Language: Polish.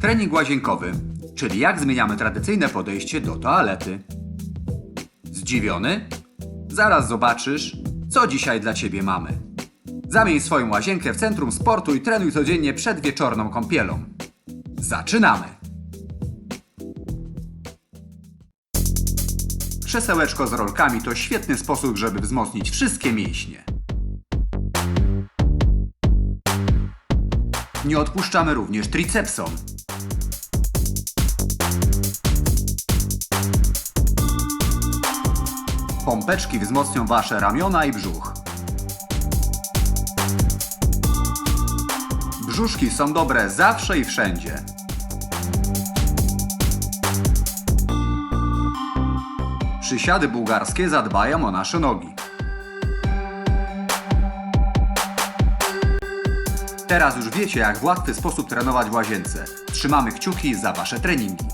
Trening łazienkowy, czyli jak zmieniamy tradycyjne podejście do toalety. Zdziwiony? Zaraz zobaczysz, co dzisiaj dla Ciebie mamy. Zamień swoją łazienkę w centrum sportu i trenuj codziennie przed wieczorną kąpielą. Zaczynamy! Krzesełeczko z rolkami to świetny sposób, żeby wzmocnić wszystkie mięśnie. Nie odpuszczamy również tricepsom. Pompeczki wzmocnią Wasze ramiona i brzuch. Brzuszki są dobre zawsze i wszędzie. Przysiady bułgarskie zadbają o nasze nogi. Teraz już wiecie, jak w łatwy sposób trenować w łazience. Trzymamy kciuki za Wasze treningi.